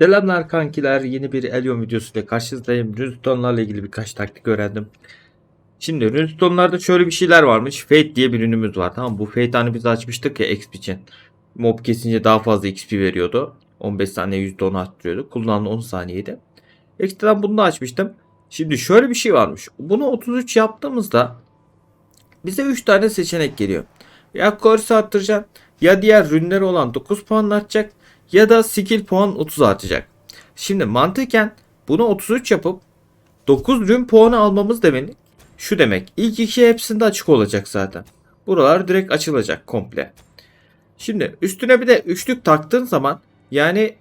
Selamlar kankiler. Yeni bir Elyon videosuyla karşınızdayım. Runstone'larla ilgili birkaç taktik öğrendim. Şimdi Runstone'larda şöyle bir şeyler varmış. Fate diye bir ürünümüz var. Tamam bu Fate hani biz açmıştık ya XP için. Mob kesince daha fazla XP veriyordu. 15 saniye %10 arttırıyordu. Kullanılan 10 saniyeydi. Ekstradan bunu da açmıştım. Şimdi şöyle bir şey varmış. Bunu 33 yaptığımızda bize 3 tane seçenek geliyor. Ya Corse arttıracaksın ya diğer ürünleri olan 9 puan artacak ya da skill puan 30 artacak. Şimdi mantıken bunu 33 yapıp 9 rün puanı almamız demek şu demek. İlk iki hepsinde açık olacak zaten. Buralar direkt açılacak komple. Şimdi üstüne bir de üçlük taktığın zaman yani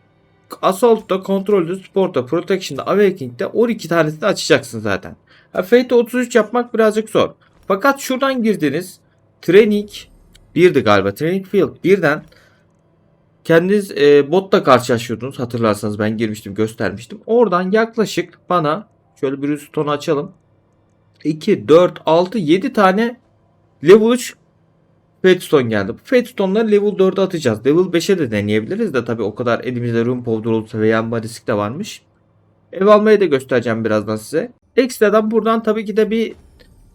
Assault'ta, Control'da, Sport'ta, Protection'da, Awakening'de 12 tanesini açacaksın zaten. Ha, Fate'e 33 yapmak birazcık zor. Fakat şuradan girdiniz. Training 1'di galiba. Training Field 1'den kendiniz e, botla karşılaşıyordunuz. Hatırlarsanız ben girmiştim göstermiştim. Oradan yaklaşık bana şöyle bir üst tonu açalım. 2, 4, 6, 7 tane level 3 Fatstone geldi. Bu Fatstone'ları level 4'e atacağız. Level 5'e de deneyebiliriz de tabi o kadar elimizde room powder olursa ve yanma de varmış. Ev almayı da göstereceğim birazdan size. Ekstradan buradan tabii ki de bir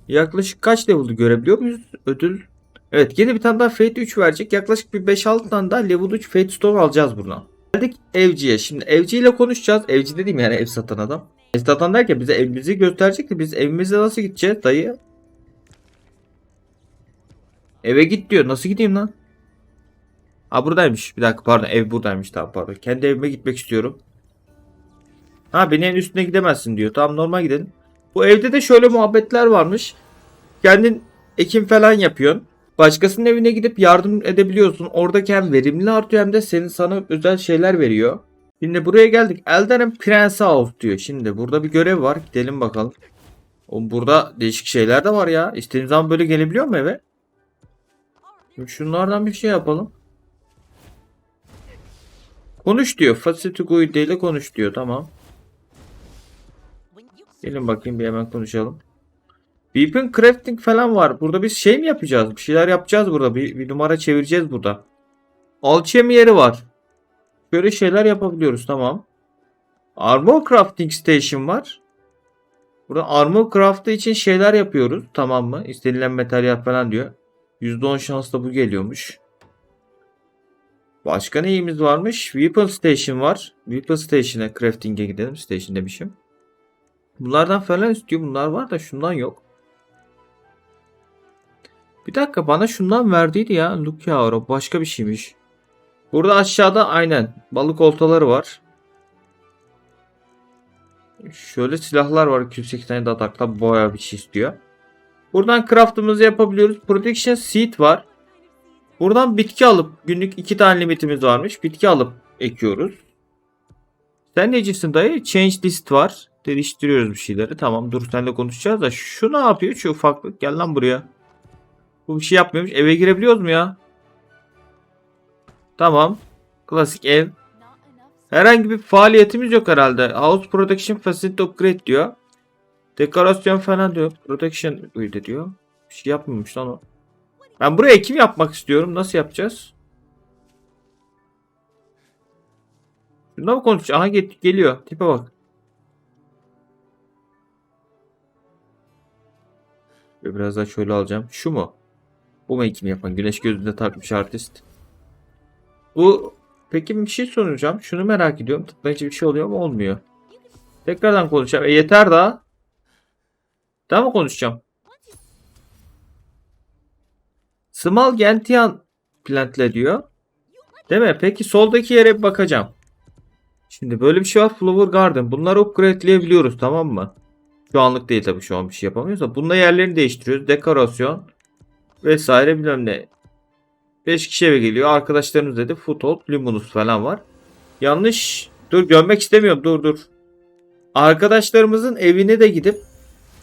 yaklaşık kaç level'ı görebiliyor muyuz? Ödül Evet yeni bir tane daha Fate 3 verecek. Yaklaşık bir 5-6 tane daha Level 3 Fate Stone alacağız buradan. Geldik evciye. Şimdi evci ile konuşacağız. Evci dediğim yani ev satan adam. Ev satan derken bize evimizi gösterecek de biz evimize nasıl gideceğiz dayı? Eve git diyor. Nasıl gideyim lan? Ha buradaymış. Bir dakika pardon ev buradaymış tamam pardon. Kendi evime gitmek istiyorum. Ha beni en üstüne gidemezsin diyor. Tamam normal gidelim. Bu evde de şöyle muhabbetler varmış. Kendin ekim falan yapıyorsun. Başkasının evine gidip yardım edebiliyorsun. Oradaki hem verimli artıyor hem de senin sana özel şeyler veriyor. Şimdi buraya geldik. Elden'in Prensi House diyor. Şimdi burada bir görev var. Gidelim bakalım. O burada değişik şeyler de var ya. İstediğim zaman böyle gelebiliyor mu eve? Şimdi şunlardan bir şey yapalım. Konuş diyor. Facility Guide ile konuş diyor. Tamam. Gelin bakayım bir hemen konuşalım. Weapon crafting falan var. Burada biz şey mi yapacağız? Bir şeyler yapacağız burada. Bir, bir numara çevireceğiz burada. Alchemy yeri var. Böyle şeyler yapabiliyoruz. Tamam. Armor crafting station var. Burada armor craftı için şeyler yapıyoruz. Tamam mı? İstenilen materyal falan diyor. %10 şansla bu geliyormuş. Başka neyimiz varmış? Weapon station var. Weapon station'a crafting'e gidelim. Station demişim. Bunlardan falan istiyor. Bunlar var da şundan yok. Bir dakika bana şundan verdiydi ya. Look ya o başka bir şeymiş. Burada aşağıda aynen balık oltaları var. Şöyle silahlar var. 208 tane de atakla boya bir şey istiyor. Buradan craftımızı yapabiliyoruz. Protection seed var. Buradan bitki alıp günlük 2 tane limitimiz varmış. Bitki alıp ekiyoruz. Sen necisin dayı? Change list var. Değiştiriyoruz bir şeyleri. Tamam dur seninle konuşacağız da şu ne yapıyor? Şu ufaklık gel lan buraya. Bu bir şey yapmıyormuş. Eve girebiliyoruz mu ya? Tamam. Klasik ev. Herhangi bir faaliyetimiz yok herhalde. House Protection Facility Upgrade diyor. Dekorasyon falan diyor. Protection uydu diyor. Bir şey yapmamış lan o. Ben buraya ekim yapmak istiyorum. Nasıl yapacağız? Şunda mı konuş? Aha gel geliyor. Tipe bak. Biraz daha şöyle alacağım. Şu mu? Bu ekim yapan? Güneş gözünde takmış artist. Bu peki bir şey soracağım. Şunu merak ediyorum. Tıklayınca bir şey oluyor mu? Olmuyor. Tekrardan konuşacağım. E yeter daha. Daha mı konuşacağım? Small Gentian plantle diyor. Değil mi? Peki soldaki yere bir bakacağım. Şimdi böyle bir şey var. Flower Garden. Bunları upgrade'leyebiliyoruz tamam mı? Şu anlık değil tabii şu an bir şey yapamıyoruz da. Bununla yerlerini değiştiriyoruz. Dekorasyon vesaire bilmem ne. 5 kişi eve geliyor. Arkadaşlarımız dedi. Foothold, Luminous falan var. Yanlış. Dur görmek istemiyorum. Dur dur. Arkadaşlarımızın evine de gidip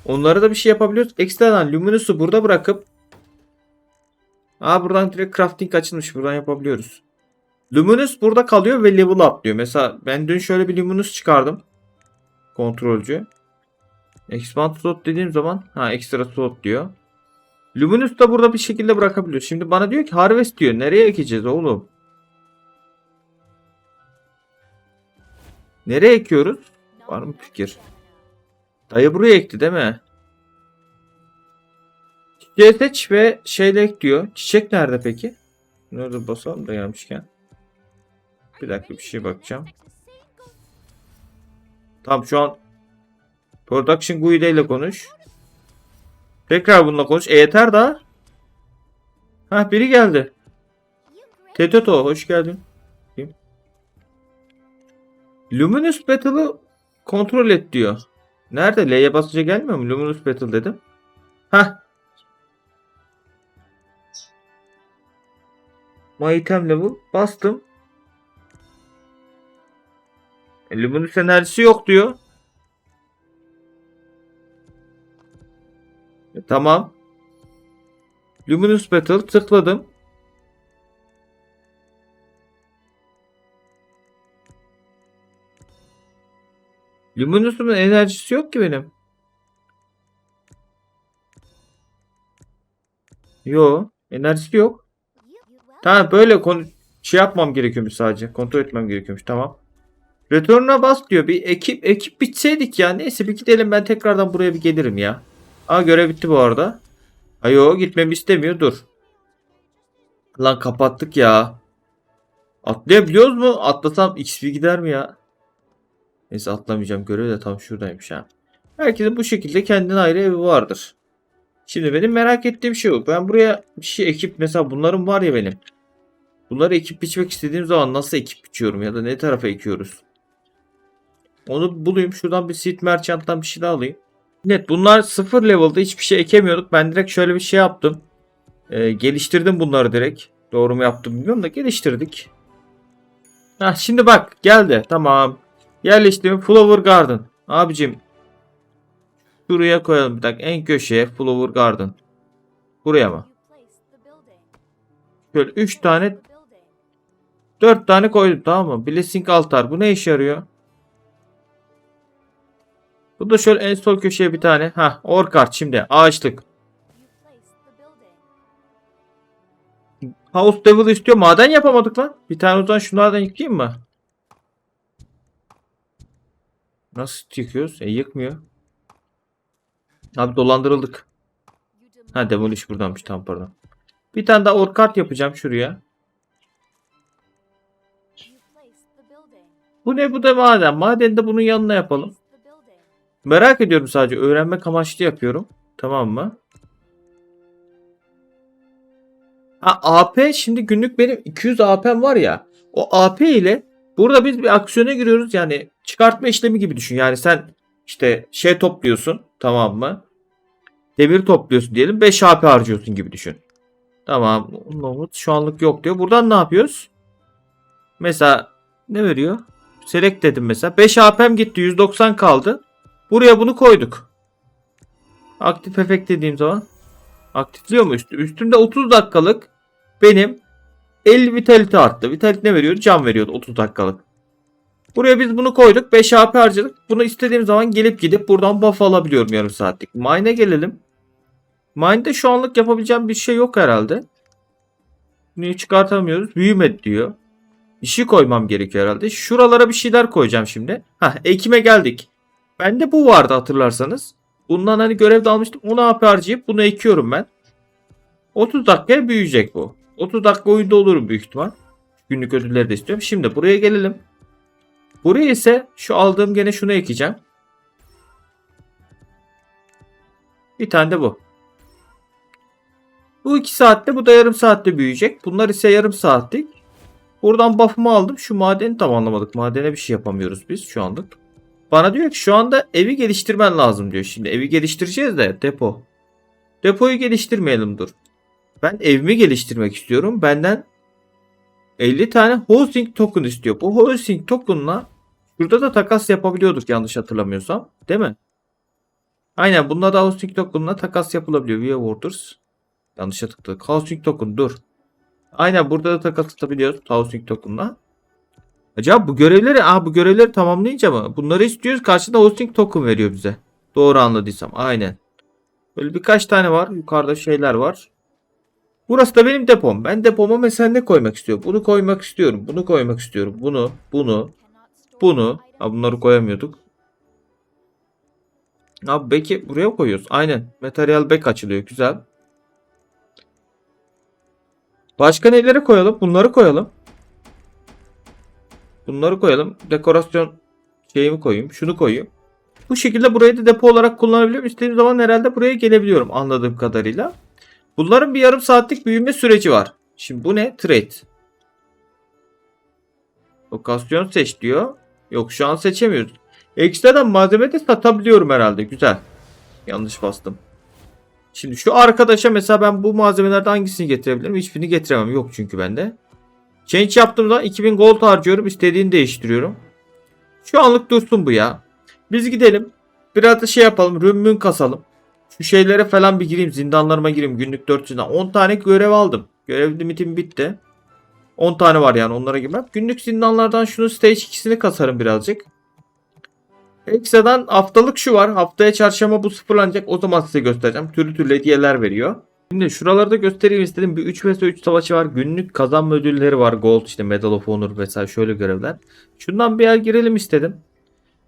onlara da bir şey yapabiliyoruz. Ekstradan Luminous'u burada bırakıp Aa buradan direkt crafting açılmış. Buradan yapabiliyoruz. Luminous burada kalıyor ve level atlıyor. Mesela ben dün şöyle bir Luminous çıkardım. Kontrolcü. Expand slot dediğim zaman ha ekstra slot diyor. Luminous da burada bir şekilde bırakabiliyor. Şimdi bana diyor ki harvest diyor. Nereye ekeceğiz oğlum? Nereye ekiyoruz? Var mı fikir? Dayı buraya ekti değil mi? Çiçeği seç ve şeyle ek diyor. Çiçek nerede peki? Nerede basalım da gelmişken. Bir dakika bir şey bakacağım. Tamam şu an Production Guide ile konuş. Tekrar bununla konuş. E yeter daha. Ha biri geldi. Tetoto hoş geldin. Kim? Luminous Battle'ı kontrol et diyor. Nerede? L'ye basınca gelmiyor mu? Luminous Battle dedim. Ha. My item level bastım. E, Luminous enerjisi yok diyor. Tamam. Luminous Battle tıkladım. Luminous'un enerjisi yok ki benim. Yo, enerjisi yok. Tamam böyle konu şey yapmam gerekiyormuş sadece. Kontrol etmem gerekiyormuş. Tamam. Return'a bas diyor. Bir ekip ekip bitseydik ya. Neyse bir gidelim ben tekrardan buraya bir gelirim ya. Aa görev bitti bu arada. Ayo gitmemi istemiyor. Dur. Lan kapattık ya. Atlayabiliyoruz mu? Atlasam XP gider mi ya? Neyse atlamayacağım. Görev de tam şuradaymış ha. Herkesin bu şekilde kendine ayrı evi vardır. Şimdi benim merak ettiğim şey o. Ben buraya bir şey ekip mesela bunların var ya benim. Bunları ekip biçmek istediğim zaman nasıl ekip biçiyorum ya da ne tarafa ekiyoruz? Onu bulayım. Şuradan bir seed merchant'tan bir şey alayım. Evet bunlar sıfır level'da hiçbir şey ekemiyorduk. Ben direkt şöyle bir şey yaptım. Ee, geliştirdim bunları direkt. Doğru mu yaptım bilmiyorum da geliştirdik. Hah, şimdi bak geldi. Tamam. Yerleştirme Flower Garden. Abicim. Şuraya koyalım bir dakika. En köşeye Flower Garden. Buraya mı? Şöyle 3 tane 4 tane koydum tamam mı? Blessing altar. Bu ne işe yarıyor? Bu da şöyle en sol köşeye bir tane. Ha, orkart şimdi. Ağaçlık. House Devil istiyor. Maden yapamadık lan. Bir tane o zaman şunlardan yıkayayım mı? Nasıl yıkıyoruz? E yıkmıyor. Abi dolandırıldık. Ha demolish buradanmış tam pardon. Bir tane daha orkart yapacağım şuraya. Bu ne bu da maden. Madeni de bunun yanına yapalım. Merak ediyorum sadece. Öğrenmek amaçlı yapıyorum. Tamam mı? Ha AP şimdi günlük benim 200 AP'm var ya. O AP ile burada biz bir aksiyona giriyoruz. Yani çıkartma işlemi gibi düşün. Yani sen işte şey topluyorsun. Tamam mı? Demir topluyorsun diyelim. 5 AP harcıyorsun gibi düşün. Tamam. Nomut şu anlık yok diyor. Buradan ne yapıyoruz? Mesela ne veriyor? Select dedim mesela. 5 AP'm gitti. 190 kaldı. Buraya bunu koyduk. Aktif efekt dediğim zaman aktifliyor mu üstü? Üstümde 30 dakikalık benim 50 vitality arttı. Vitality ne veriyor? Can veriyordu 30 dakikalık. Buraya biz bunu koyduk. 5 AP harcadık. Bunu istediğim zaman gelip gidip buradan buff alabiliyorum yarım saatlik. Mine'e gelelim. Mine'de şu anlık yapabileceğim bir şey yok herhalde. Bunu çıkartamıyoruz. Büyüme diyor. Bir şey koymam gerekiyor herhalde. Şuralara bir şeyler koyacağım şimdi. Hah ekime geldik. Bende bu vardı hatırlarsanız. Bundan hani görevde almıştım. Onu AP harcayıp bunu ekiyorum ben. 30 dakikaya büyüyecek bu. 30 dakika oyunda olurum büyük ihtimal. Günlük ödülleri de istiyorum. Şimdi buraya gelelim. Buraya ise şu aldığım gene şunu ekeceğim. Bir tane de bu. Bu 2 saatte bu da yarım saatte büyüyecek. Bunlar ise yarım saatlik. Buradan buff'ımı aldım. Şu madeni tamamlamadık. Madene bir şey yapamıyoruz biz şu anlık. Bana diyor ki şu anda evi geliştirmen lazım diyor. Şimdi evi geliştireceğiz de depo. Depoyu geliştirmeyelim dur. Ben evimi geliştirmek istiyorum. Benden 50 tane hosting token istiyor. Bu hosting token'la şurada da takas yapabiliyorduk yanlış hatırlamıyorsam. Değil mi? Aynen bunda da hosting token'la takas yapılabiliyor. Via Waters. Yanlış tıkladık. Hosting token dur. Aynen burada da takas atabiliyoruz hosting token'la. Acaba bu görevleri, aa bu görevleri tamamlayınca mı? Bunları istiyoruz. Karşında hosting token veriyor bize. Doğru anladıysam. Aynen. Böyle birkaç tane var. Yukarıda şeyler var. Burası da benim depom. Ben depoma mesela ne koymak istiyorum? Bunu koymak istiyorum. Bunu koymak istiyorum. Bunu, bunu. Bunu. Ha, bunları koyamıyorduk. Abi beki buraya koyuyoruz. Aynen. Materyal bek açılıyor. Güzel. Başka neleri koyalım? Bunları koyalım. Bunları koyalım. Dekorasyon şeyimi koyayım. Şunu koyayım. Bu şekilde burayı da depo olarak kullanabiliyorum. İstediğim zaman herhalde buraya gelebiliyorum anladığım kadarıyla. Bunların bir yarım saatlik büyüme süreci var. Şimdi bu ne? Trade. Lokasyon seç diyor. Yok şu an seçemiyoruz. Ekstradan malzeme de satabiliyorum herhalde. Güzel. Yanlış bastım. Şimdi şu arkadaşa mesela ben bu malzemelerden hangisini getirebilirim? Hiçbirini getiremem. Yok çünkü bende. Change yaptığımda 2000 gold harcıyorum. İstediğini değiştiriyorum. Şu anlık dursun bu ya. Biz gidelim. Biraz da şey yapalım. Rümmün kasalım. Şu şeylere falan bir gireyim. Zindanlarıma gireyim. Günlük 400'den. 10 tane görev aldım. Görev limitim bitti. 10 tane var yani onlara girmem. Günlük zindanlardan şunu stage 2'sini kasarım birazcık. Ekstradan haftalık şu var. Haftaya çarşamba bu sıfırlanacak. O zaman size göstereceğim. Türlü türlü hediyeler veriyor. Şimdi şuralarda göstereyim istedim. Bir 3 vs 3 savaşı var. Günlük kazanma ödülleri var. Gold işte Medal of Honor vesaire şöyle görevler. Şundan bir yer girelim istedim.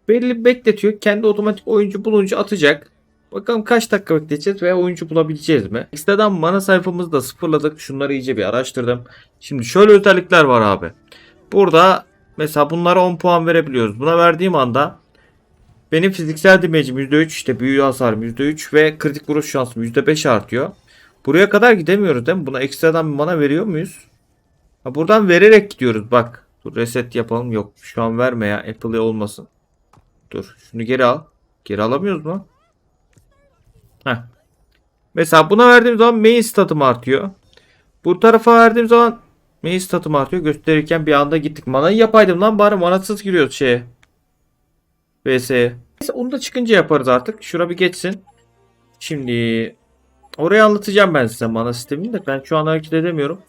Belli bekletiyor. Kendi otomatik oyuncu bulunca atacak. Bakalım kaç dakika bekleyeceğiz veya oyuncu bulabileceğiz mi? Ekstradan mana sayfamızı da sıfırladık. Şunları iyice bir araştırdım. Şimdi şöyle özellikler var abi. Burada mesela bunlara 10 puan verebiliyoruz. Buna verdiğim anda benim fiziksel damage'im %3 işte büyü hasarım %3 ve kritik vuruş şansım %5 artıyor. Buraya kadar gidemiyoruz değil mi? Buna ekstradan bir mana veriyor muyuz? Ha, buradan vererek gidiyoruz bak. Dur reset yapalım. Yok şu an verme ya. Apple'e olmasın. Dur şunu geri al. Geri alamıyoruz mu? Heh. Mesela buna verdiğim zaman main statım artıyor. Bu tarafa verdiğim zaman main statım artıyor. Gösterirken bir anda gittik. Manayı yapaydım lan bari manasız giriyoruz şeye. VS'ye. Neyse onu da çıkınca yaparız artık. Şura bir geçsin. Şimdi oraya anlatacağım ben size mana sistemini de. Ben şu an hareket edemiyorum.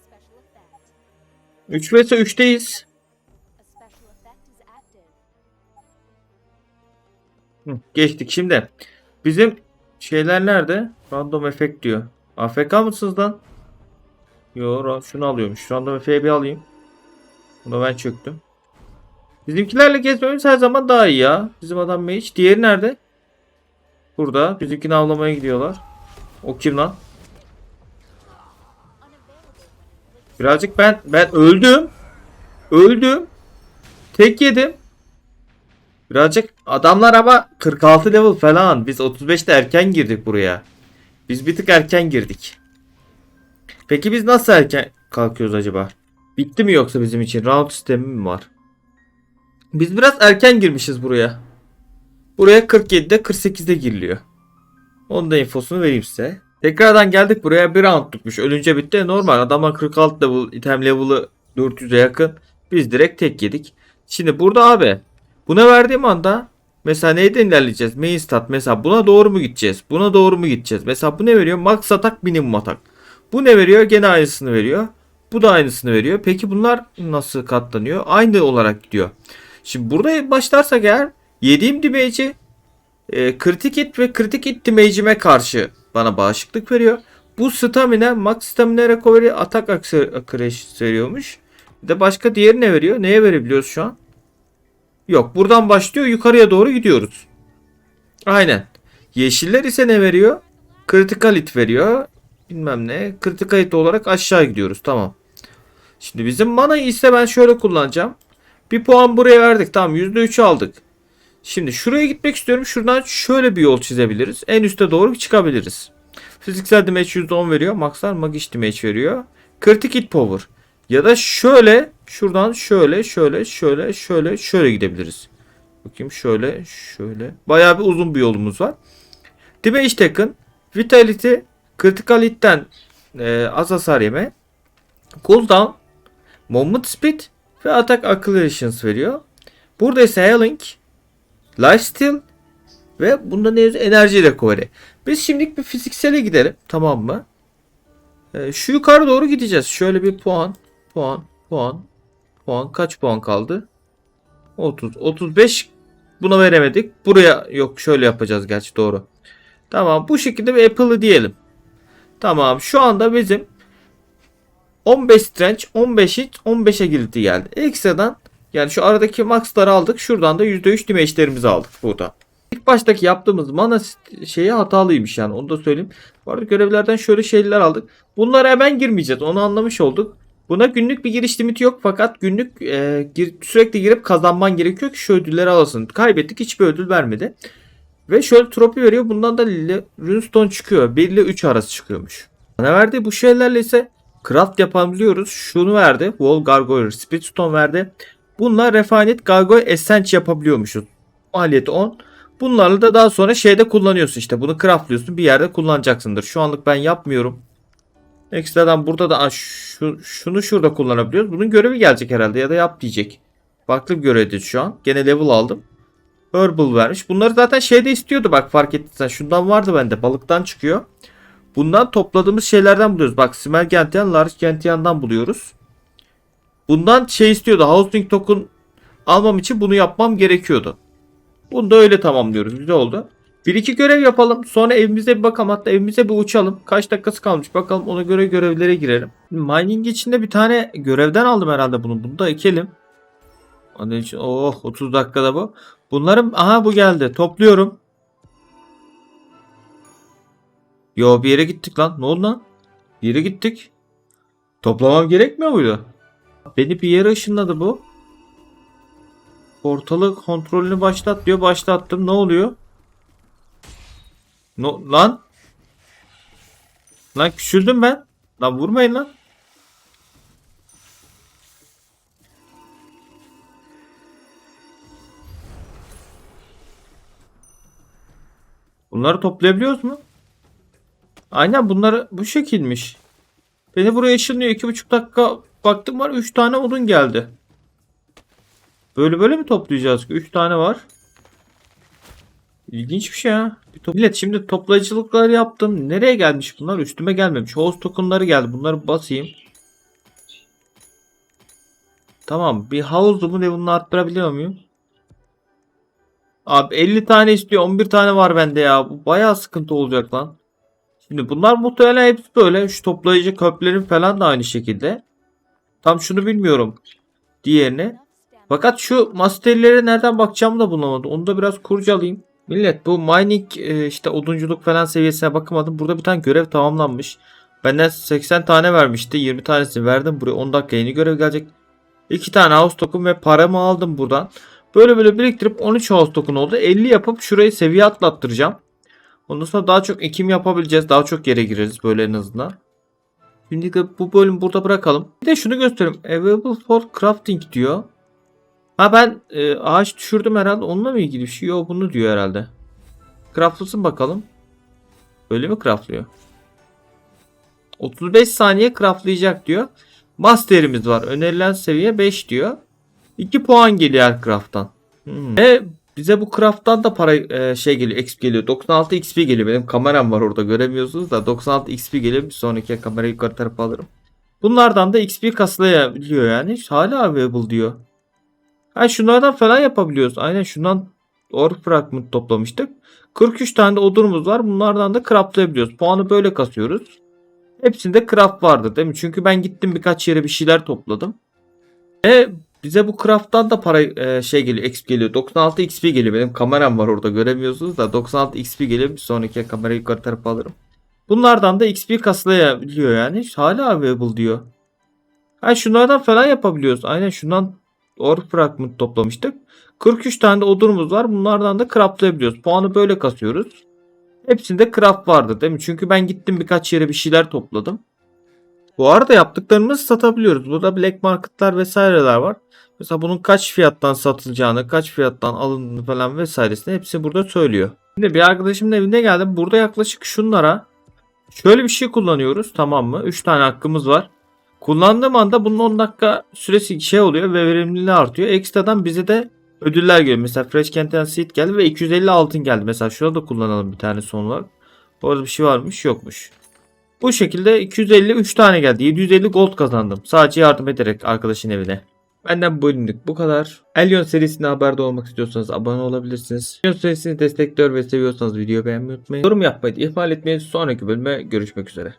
3 vs 3'teyiz. Hı, geçtik şimdi. Bizim şeyler nerede? Random efekt diyor. AFK mısınız lan? Yo şunu alıyormuş. Random efekt'i bir alayım. Bunu ben çöktüm. Bizimkilerle gezmemiz her zaman daha iyi ya. Bizim adam mage. Diğeri nerede? Burada. Bizimkini avlamaya gidiyorlar. O kim lan? Birazcık ben ben öldüm. Öldüm. Tek yedim. Birazcık adamlar ama 46 level falan. Biz 35'te erken girdik buraya. Biz bir tık erken girdik. Peki biz nasıl erken kalkıyoruz acaba? Bitti mi yoksa bizim için? Round sistemi mi var? Biz biraz erken girmişiz buraya. Buraya 47'de 48'de giriliyor. Onun da infosunu vereyim size. Tekrardan geldik buraya bir round tutmuş. Ölünce bitti. Normal adamlar 46 level item level'ı 400'e yakın. Biz direkt tek yedik. Şimdi burada abi buna verdiğim anda mesela neyden ilerleyeceğiz? Main stat mesela buna doğru mu gideceğiz? Buna doğru mu gideceğiz? Mesela bu ne veriyor? Max atak minimum atak. Bu ne veriyor? Gene aynısını veriyor. Bu da aynısını veriyor. Peki bunlar nasıl katlanıyor? Aynı olarak gidiyor. Şimdi burada başlarsak eğer yediğim damage'i e, kritik hit ve kritik hit damage'ime karşı bana bağışıklık veriyor. Bu stamina, max stamina recovery, atak accuracy veriyormuş. Bir de başka diğeri ne veriyor? Neye verebiliyoruz şu an? Yok buradan başlıyor yukarıya doğru gidiyoruz. Aynen. Yeşiller ise ne veriyor? Critical hit veriyor. Bilmem ne. Critical hit olarak aşağı gidiyoruz. Tamam. Şimdi bizim manayı ise ben şöyle kullanacağım. Bir puan buraya verdik. Tamam %3 aldık. Şimdi şuraya gitmek istiyorum. Şuradan şöyle bir yol çizebiliriz. En üste doğru çıkabiliriz. Fiziksel damage %10 veriyor. Maxlar magic damage veriyor. Critic hit power. Ya da şöyle şuradan şöyle şöyle şöyle şöyle şöyle gidebiliriz. Bakayım şöyle şöyle. Bayağı bir uzun bir yolumuz var. Damage taken. Vitality. Critical hit'ten e, az hasar yeme. Cooldown. Movement speed. Ve attack accelerations veriyor. Burada ise healing. Lifesteal. Ve bunda ne yazıyor? Enerji recovery. Biz şimdilik bir fiziksele gidelim. Tamam mı? Ee, şu yukarı doğru gideceğiz. Şöyle bir puan. Puan. Puan. Puan. Kaç puan kaldı? 30. 35 buna veremedik. Buraya yok şöyle yapacağız gerçi doğru. Tamam bu şekilde bir Apple'ı diyelim. Tamam şu anda bizim 15 strength, 15 hit, 15 agility geldi. Ekstradan Yani şu aradaki max'ları aldık. Şuradan da %3 damage'lerimizi aldık burada. İlk baştaki yaptığımız mana şeyi hatalıymış yani onu da söyleyeyim. Bu arada görevlerden şöyle şeyler aldık. Bunlara hemen girmeyeceğiz onu anlamış olduk. Buna günlük bir giriş limiti yok fakat günlük e, gir- sürekli girip kazanman gerekiyor ki şu ödülleri alasın. Kaybettik hiçbir ödül vermedi. Ve şöyle trofi veriyor. Bundan da runestone çıkıyor. 1 ile 3 arası çıkıyormuş. Ne verdi? Bu şeylerle ise craft yapabiliyoruz. Şunu verdi. Wall Gargoyle Speedstone verdi. Bununla Refined Gargoyle Essence yapabiliyormuşuz. Maliyeti 10. Bunlarla da daha sonra şeyde kullanıyorsun işte. Bunu craftlıyorsun. Bir yerde kullanacaksındır. Şu anlık ben yapmıyorum. Ekstradan burada da şu, şunu şurada kullanabiliyoruz. Bunun görevi gelecek herhalde ya da yap diyecek. Farklı bir görevdi şu an. Gene level aldım. Herbal vermiş. Bunları zaten şeyde istiyordu bak fark ettiysen. Şundan vardı bende. Balıktan çıkıyor. Bundan topladığımız şeylerden buluyoruz. Bak Small Gentian, Large Gentian'dan buluyoruz. Bundan şey istiyordu. Housing token almam için bunu yapmam gerekiyordu. Bunu da öyle tamamlıyoruz. Güzel oldu. Bir iki görev yapalım. Sonra evimize bir bakalım. Hatta evimize bir uçalım. Kaç dakikası kalmış bakalım. Ona göre görevlere girelim. Mining içinde bir tane görevden aldım herhalde bunu. Bunu da ekelim. Onun için oh 30 dakikada bu. Bunların aha bu geldi. Topluyorum. Yo bir yere gittik lan. Ne oldu lan? Bir yere gittik. Toplamam gerekmiyor muydu? Beni bir yere ışınladı bu. Portalı kontrolünü başlat diyor. Başlattım. Ne oluyor? No, lan. Lan küçüldüm ben. Lan vurmayın lan. Bunları toplayabiliyoruz mu? Aynen bunları bu şekilmiş. Beni buraya ışınlıyor. iki buçuk dakika baktım var. Üç tane odun geldi. Böyle böyle mi toplayacağız? Üç tane var. İlginç bir şey ha. Bir top- Millet şimdi toplayıcılıkları yaptım. Nereye gelmiş bunlar? Üstüme gelmemiş. Host tokenları geldi. Bunları basayım. Tamam. Bir house'umu level'ını arttırabiliyor muyum? Abi 50 tane istiyor. 11 tane var bende ya. Bu bayağı sıkıntı olacak lan. Şimdi bunlar muhtemelen hepsi böyle. Şu toplayıcı köplerin falan da aynı şekilde. Tam şunu bilmiyorum. Diğerini. Fakat şu masterlere nereden bakacağımı da bulamadım. Onu da biraz kurcalayayım. Millet bu mining e, işte odunculuk falan seviyesine bakamadım. Burada bir tane görev tamamlanmış. Benden 80 tane vermişti. 20 tanesini verdim. Buraya 10 dakika yeni görev gelecek. 2 tane house token ve paramı aldım buradan. Böyle böyle biriktirip 13 house token oldu. 50 yapıp şurayı seviye atlattıracağım. Ondan sonra daha çok ekim yapabileceğiz. Daha çok yere gireriz böyle en azından. Şimdi bu bölüm burada bırakalım. Bir de şunu göstereyim. Available for crafting diyor. Ha ben e, ağaç düşürdüm herhalde. Onunla mı ilgili bir şey? Yok bunu diyor herhalde. Craftlasın bakalım. Öyle mi craftlıyor? 35 saniye craftlayacak diyor. Master'imiz var. Önerilen seviye 5 diyor. 2 puan geliyor her craft'tan. Hmm. Ve bize bu craft'tan da para e, şey geliyor. XP geliyor. 96 XP geliyor. Benim kameram var orada göremiyorsunuz da 96 XP geliyor. Bir sonraki kamerayı yukarı tarafa alırım. Bunlardan da XP kaslayabiliyor yani. Hala available diyor. Ha şunlardan falan yapabiliyoruz. Aynen şundan or fragment toplamıştık. 43 tane de odunumuz var. Bunlardan da craftlayabiliyoruz. Puanı böyle kasıyoruz. Hepsinde craft vardı değil mi? Çünkü ben gittim birkaç yere bir şeyler topladım. E bize bu craft'tan da para e, şey geliyor, XP geliyor. 96 XP geliyor. Benim kameram var orada göremiyorsunuz da 96 XP geliyor. Bir sonraki kamerayı yukarı tarafa alırım. Bunlardan da XP kaslayabiliyor yani. Hala available diyor. Ha şunlardan falan yapabiliyoruz. Aynen şundan or fragment toplamıştık. 43 tane de odunumuz var. Bunlardan da craftlayabiliyoruz. Puanı böyle kasıyoruz. Hepsinde craft vardı değil mi? Çünkü ben gittim birkaç yere bir şeyler topladım. Bu arada yaptıklarımızı satabiliyoruz. Burada black marketlar vesaireler var. Mesela bunun kaç fiyattan satılacağını, kaç fiyattan alındığını falan vesairesini hepsi burada söylüyor. Şimdi bir arkadaşımın evine geldim. Burada yaklaşık şunlara şöyle bir şey kullanıyoruz tamam mı? 3 tane hakkımız var. Kullandığım anda bunun 10 dakika süresi şey oluyor ve verimliliği artıyor. Ekstradan bize de ödüller geliyor. Mesela Fresh Content Seed geldi ve 250 altın geldi. Mesela şurada da kullanalım bir tane son olarak. Orada bir şey varmış yokmuş. Bu şekilde 253 tane geldi. 750 gold kazandım. Sadece yardım ederek arkadaşın evine. Benden bu bölümlük bu kadar. Elyon serisinde haberde olmak istiyorsanız abone olabilirsiniz. Elyon serisini destekliyor ve seviyorsanız videoyu beğenmeyi unutmayın. Yorum yapmayı ihmal etmeyin. Sonraki bölüme görüşmek üzere.